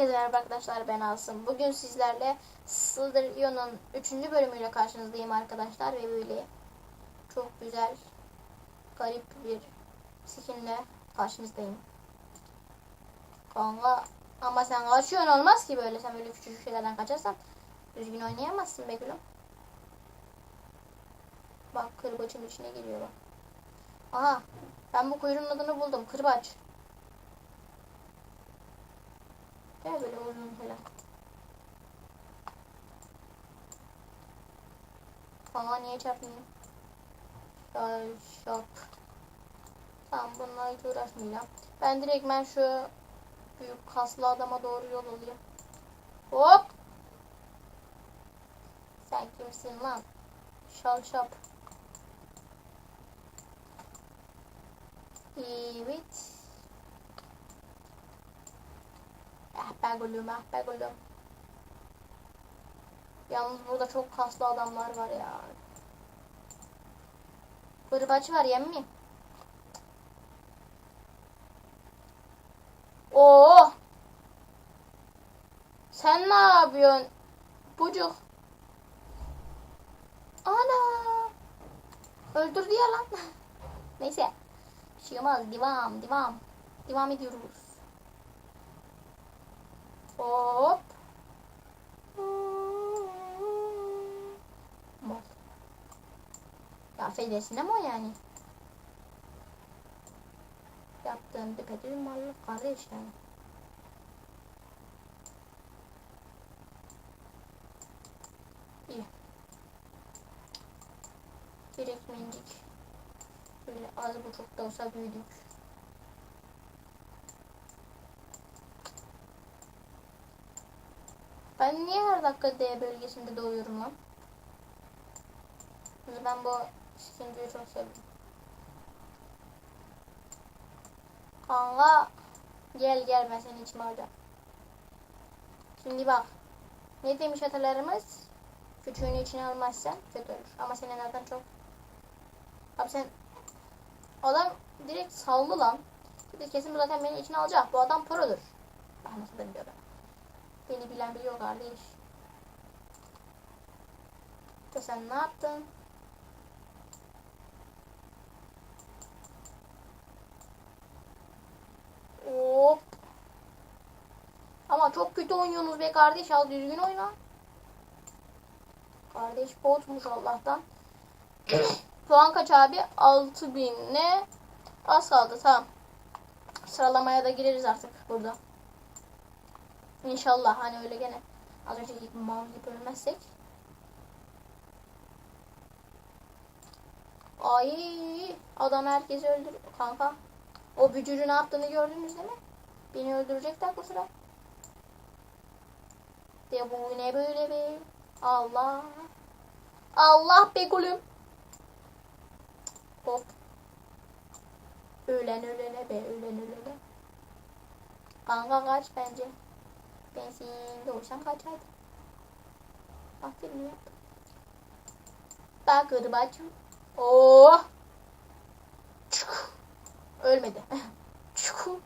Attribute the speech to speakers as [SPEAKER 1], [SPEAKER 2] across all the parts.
[SPEAKER 1] Herkese merhaba arkadaşlar ben Asım. Bugün sizlerle Slytherin'in 3. bölümüyle karşınızdayım arkadaşlar ve böyle çok güzel garip bir skinle karşınızdayım. Kanka ama sen kaçıyorsun olmaz ki böyle sen böyle küçük şeylerden kaçarsan düzgün oynayamazsın be gülüm. Bak kırbaçın içine giriyor bak. Aha ben bu kuyruğun adını buldum kırbaç. Gel böyle uzun falan. Aa niye çarpmıyor? Ya şap. Tamam bununla hiç uğraşmayacağım. Ben direkt ben şu büyük kaslı adama doğru yol alayım. Hop! Sen kimsin lan? Şal şap. Evet. Ah be gülüm ah be gülüm. Yalnız burada çok kaslı adamlar var ya. Kırbaç var yemmi. Oo. Sen ne yapıyorsun? Bucuk. Ana. Öldürdü ya lan. Neyse. Çıkamaz. Devam. Devam. Devam ediyoruz. Hop. Mal. Ya affedersin ama yani. Yaptığın düpedüz mallık kardeş yani. İyi. Direkt mincik. Böyle az buçuk da olsa büyüdük. Ben niye her dakika D bölgesinde doğuyorum lan? Ben bu skinci çok seviyorum. Kanka gel gel ben seni içime alacağım. Şimdi bak. Ne demiş atalarımız? Küçüğünü içine almazsan kötü olur. Ama senin zaten çok... Abi sen... Adam direkt sallı lan. Kesin bu zaten beni içine alacak. Bu adam produr. Ah nasıl ben diyorum. Beni bilen biliyor kardeş. Ya sen ne yaptın? Hop. Ama çok kötü oynuyorsunuz be kardeş. Al düzgün oyna. Kardeş botmuş Allah'tan. Puan kaç abi? 6000 ne? Az kaldı tamam. Sıralamaya da gireriz artık burada. İnşallah hani öyle gene az gibi mal gibi ölmezsek. Ay adam herkesi öldür kanka. O bücürü ne yaptığını gördünüz değil mi? Beni öldürecekler bu sıra. De bu ne böyle be? Allah. Allah be gülüm. Hop. Ölen ölene be ölen ölene. Kanka kaç bence. Ben senin doğuşan kaçardım. Aferin yap. Bak kırbacım. Oh. Çuk. Ölmedi. Çuk.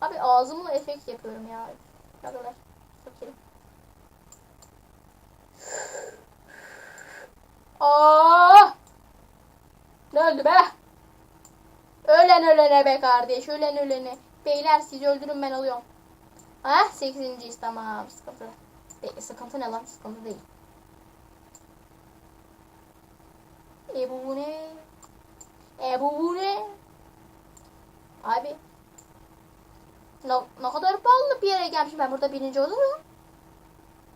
[SPEAKER 1] Abi ağzımla efekt yapıyorum ya. Ne kadar fakirim. Ne öldü be? Ölen ölene be kardeş. Ölen ölene. Beyler sizi öldürün ben alıyorum. Ha 8. tamam sıkıntı. Değil, sıkıntı ne lan sıkıntı değil. E bu ne? E bu bu ne? Abi. Ne, ne kadar pahalı bir yere gelmişim ben burada birinci olurum.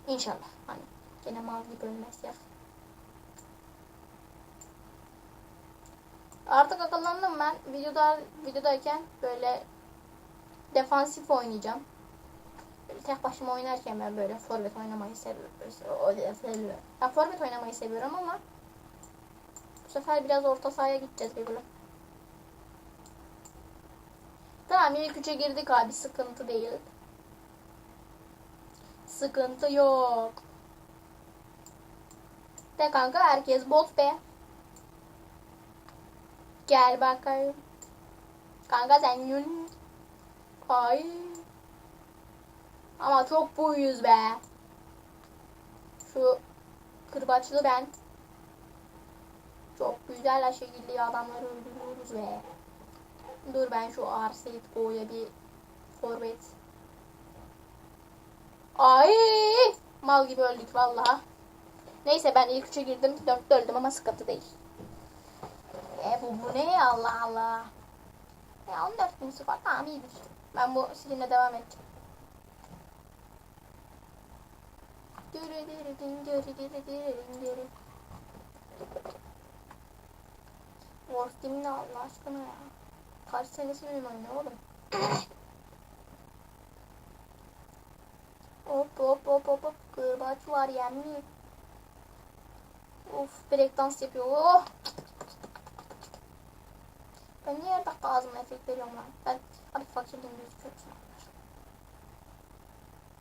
[SPEAKER 1] İnşallah. Hani gene mal gibi ölmez ya. Artık akıllandım ben. Videoda videodayken böyle defansif oynayacağım tek başıma oynarken ben böyle forvet oynamayı seviyorum. Ben forvet oynamayı seviyorum ama bu sefer biraz orta sahaya gideceğiz bir Tamam ilk üçe girdik abi sıkıntı değil. Sıkıntı yok. De kanka herkes bot be. Gel bakayım. Kanka sen yün. Ay. Ama çok buyuz be. Şu kırbaçlı ben. Çok güzel şekilde adamları öldürüyoruz be. Dur ben şu Arset Go'ya bir forvet. Ay mal gibi öldük vallahi. Neyse ben ilk üçe girdim. Dörtte öldüm ama sıkıntı değil. E bu, bu ne Allah Allah. Ya 14 bin sıfır tamam iyidir. Ben bu sizinle devam edeceğim. Dürü dürü dün dürü dürü dürü dün dürü. Wolf Team ne Allah aşkına ya. Kaç senesi benim oyunu oğlum. hop hop hop hop hop. Kırbaç var yemin. Of break dans yapıyor. Oh. Ben niye her dakika ağzıma efekt veriyorum lan? Ben abi fakirliğim gözüküyor.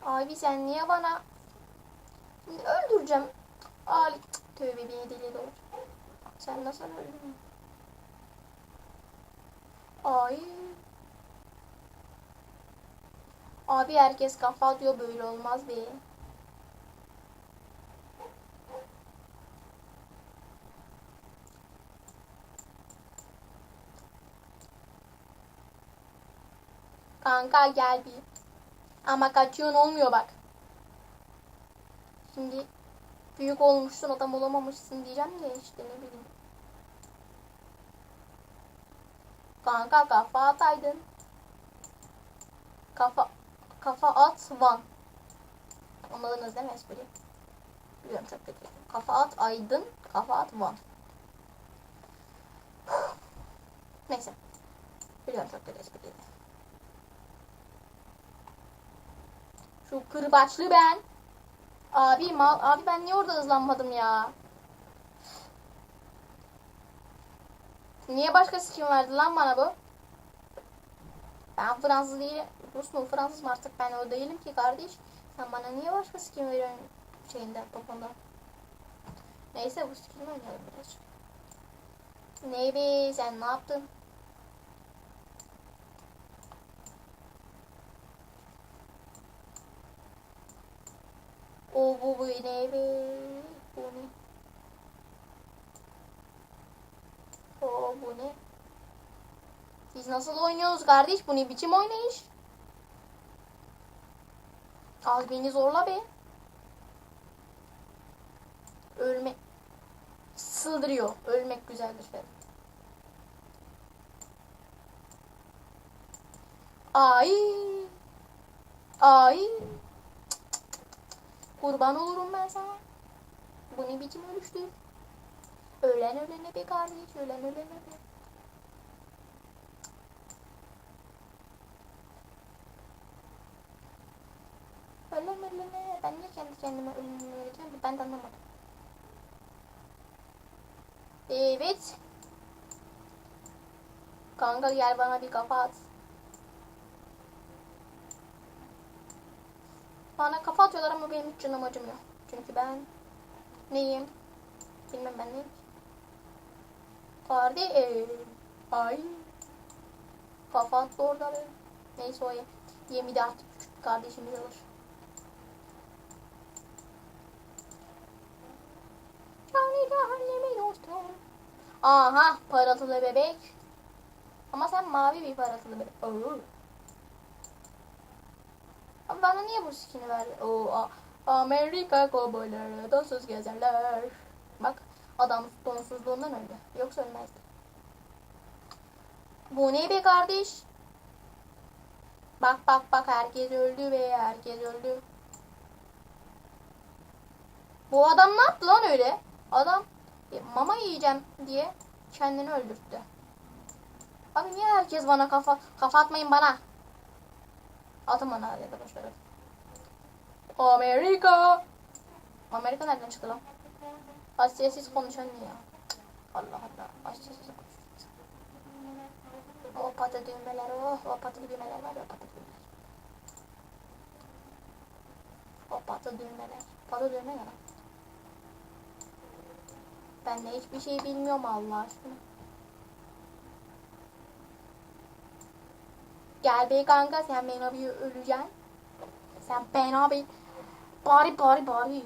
[SPEAKER 1] Abi sen niye bana öldüreceğim. Ali tövbe beni deli doğru. Sen nasıl öldün? Ay. Abi herkes kafa atıyor böyle olmaz be. Kanka gel bir. Ama kaçıyorsun olmuyor bak. Şimdi büyük olmuşsun adam olamamışsın diyeceğim de işte ne bileyim. Kanka kafa ataydın. Kafa kafa at van. Anladınız değil mi espri? Biliyorum çok kötü. Kafa at aydın. Kafa at van. Neyse. Biliyorum çok kötü espri. Şu kırbaçlı ben. Abi mal abi ben niye orada hızlanmadım ya? Niye başka skin verdi lan bana bu? Ben Fransız değilim. Rus mu Fransız mı artık ben o değilim ki kardeş. Sen bana niye başka skin veriyorsun şeyinde topunda? Neyse bu skin oynayalım biraz. Neybi sen ne yaptın? O bu bu ne be? Bu ne? O bu ne? Siz nasıl oynuyorsunuz kardeş? Bu ne biçim oynayış? Az beni zorla be. Ölme. Sığdırıyor. Ölmek güzeldir falan. Ay. Ay. Kurban olurum ben sana. Bu ne biçim ölüştür? Ölen ölene be kardeş, ölen ölene be. Ölen ölene, ben niye kendi kendime ölümünü vereceğim? Ben de anlamadım. Evet. Kanka gel bana bir kafa at. Bana kafa atıyorlar ama benim hiç canım acımıyor. Çünkü ben neyim? Bilmem ben neyim. Kardeş. Ay. Kafa attı orada be. Neyse o yem. Yemi de artık küçük kardeşimiz alır. Cani cehennemi dostum. Aha parıltılı bebek. Ama sen mavi bir parıltılı bebek. Oo. Ama bana niye bu skin'i verdi? O A- Amerika kovboyları donsuz gezerler. Bak adam donsuzluğundan öldü. Yoksa ölmezdi. Bu ne be kardeş? Bak bak bak herkes öldü be herkes öldü. Bu adam ne yaptı lan öyle? Adam e, mama yiyeceğim diye kendini öldürttü. Abi niye herkes bana kafa kafa atmayın bana? Atın bana ya da boşver. Amerika. Amerika nereden çıktı lan? Asyasız konuşan ne ya? Allah Allah. Asyasız konuşan. O patı düğmeler, oh, o patı düğmeler var ya patı düğmeler. O patı düğmeler. Patı düğme ne? Ben de hiçbir şey bilmiyorum Allah aşkına. Gel be kanka sen beni bir öleceksin. Sen ben abi. Bari bari bari.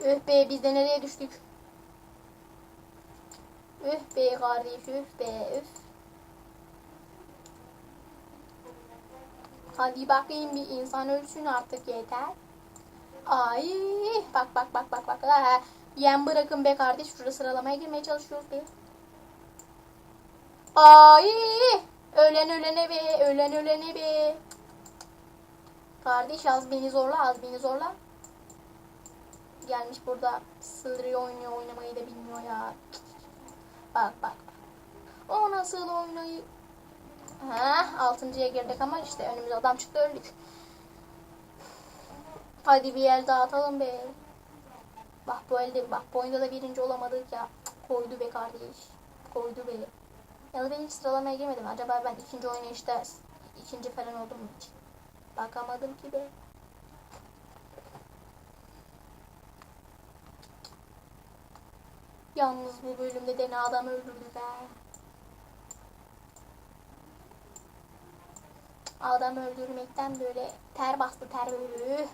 [SPEAKER 1] Öh be biz de nereye düştük? Üf be kardeş üf be üf. Hadi bakayım bir insan ölsün artık yeter. Ay bak bak bak bak bak. Ha, yem bırakın be kardeş. Şurada sıralamaya girmeye çalışıyoruz be. Ay ölen ölene be ölen ölene be. Kardeş az beni zorla az beni zorla. Gelmiş burada sığırıyor oynuyor oynamayı da bilmiyor ya. Bak bak. O nasıl oynayı? Ha, altıncıya girdik ama işte önümüze adam çıktı öldük. Hadi bir el daha atalım be. Bak bu elde bak bu oyunda da birinci olamadık ya. Koydu be kardeş. Koydu be. Ya da ben hiç sıralamaya girmedim. Acaba ben ikinci oynayışta ikinci falan oldum mu hiç? Bakamadım ki be. Yalnız bu bölümde de ne adam öldürdü be. Adam öldürmekten böyle ter bastı ter böyle.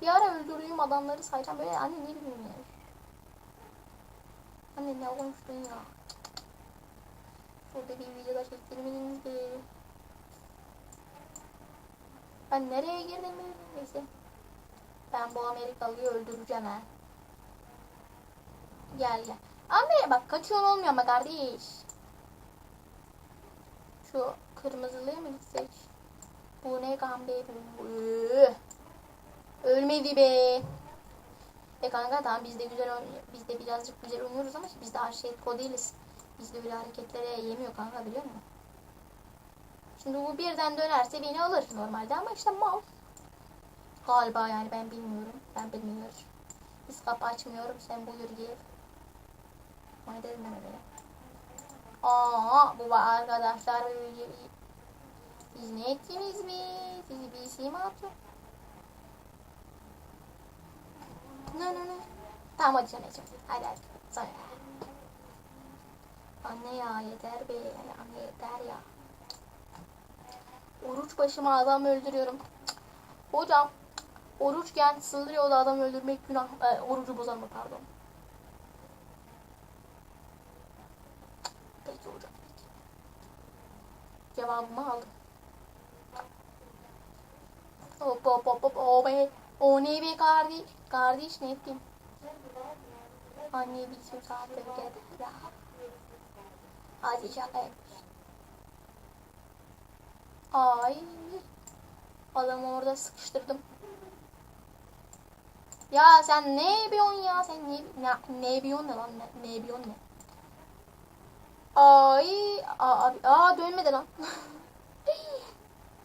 [SPEAKER 1] Bir ara öldürdüğüm adamları sayacağım böyle anne ne bileyim ya. Anne ne olmuştun ya. Şurada bir videoda çektirmeniz be. Ben nereye girdim neyse. Ben bu Amerikalıyı öldüreceğim ha. Gel gel. Abi bak kaçıyorsun olmuyor ama kardeş. Şu kırmızılıya mı gitsek? Bu ne kan be. Ölmedi be. E kanka tamam biz de güzel. Biz de birazcık güzel oynuyoruz ama biz de her şey pro değiliz. Biz de öyle hareketlere yemiyor kanka biliyor musun? Şimdi bu birden dönerse beni alır normalde ama işte mal. Galiba yani ben bilmiyorum. Ben bilmiyorum. Biz kapı açmıyorum. Sen buyur gir. O ne dedim ben öyle. Aa bu arkadaşlar. Siz ne ettiniz mi? Sizi bir şey mi atıyor? Ne ne ne? Tamam hadi içelim. Hadi hadi. Sana. Anne ya yeter be. Anne yeter ya. Oruç başıma adam öldürüyorum. Hocam oruçken sığırıyor da adam öldürmek günah. E, orucu bozar mı pardon. Peki hocam. Cevabımı aldım. Hop hop hop hop o be. O ne be kardeş? Kardeş ne ettin? Anne bir sürü saattir gelir ya. Hadi şaka. Ay. Adamı orada sıkıştırdım. Ya sen ne yapıyorsun ya? Sen ne ne, ne yapıyorsun ne lan? Ne, ne yapıyorsun ne? Ay, abi, aa dönmedi lan.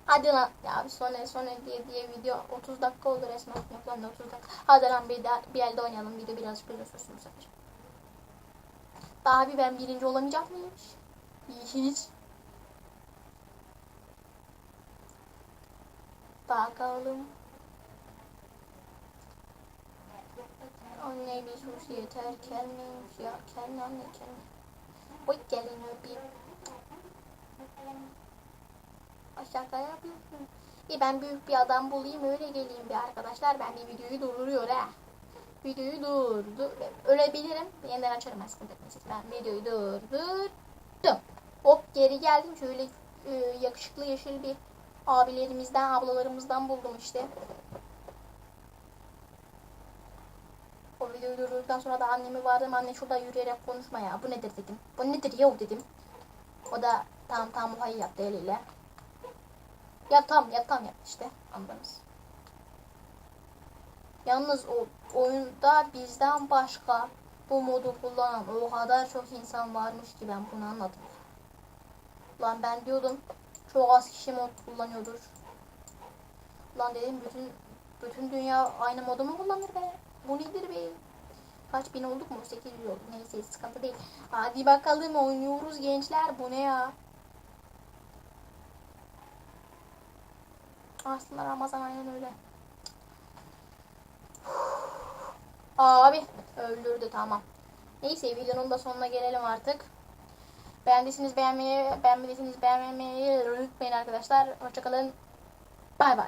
[SPEAKER 1] Hadi lan. Ya bir sonra sonra diye diye video 30 dakika oldu resmen. Yok lan 30 dakika. Hadi lan bir daha bir elde oynayalım. Video birazcık uzun sürsün bu sefer. Bir ben birinci olamayacak mıyım? Hiç. Bakalım. Anne bir sus yeter. Kendin ya. Kendi anne kendi. Oy gelin öpeyim. Şaka yapıyorsun. İyi ben büyük bir adam bulayım öyle geleyim bir arkadaşlar. Ben bir videoyu durduruyor ha. Videoyu durdur. Ölebilirim. Yeniden açarım sıkıntı etmesin. Ben videoyu durdurdum. Hop geri geldim. Şöyle e, yakışıklı yeşil bir abilerimizden, ablalarımızdan buldum işte. O videoyu durdurduktan sonra da annemi vardım. Anne şurada yürüyerek konuşma ya. Bu nedir dedim. Bu nedir ya dedim. O da tamam hayır yaptı eliyle. Ya tam ya tam yap işte anladınız. Yalnız o oyunda bizden başka bu modu kullanan o kadar çok insan varmış ki ben bunu anladım. Lan ben diyordum çok az kişi mod kullanıyordur. Lan dedim bütün bütün dünya aynı modu mu kullanır be? Bu nedir be? Kaç bin olduk mu? 800 olduk. Neyse sıkıntı değil. Hadi bakalım oynuyoruz gençler. Bu ne ya? Aslında Ramazan aynen öyle. Abi öldürdü tamam. Neyse videonun da sonuna gelelim artık. Beğendiyseniz beğenmeyi, beğenmediyseniz beğenmeyi unutmayın arkadaşlar. Hoşçakalın. Bay bay.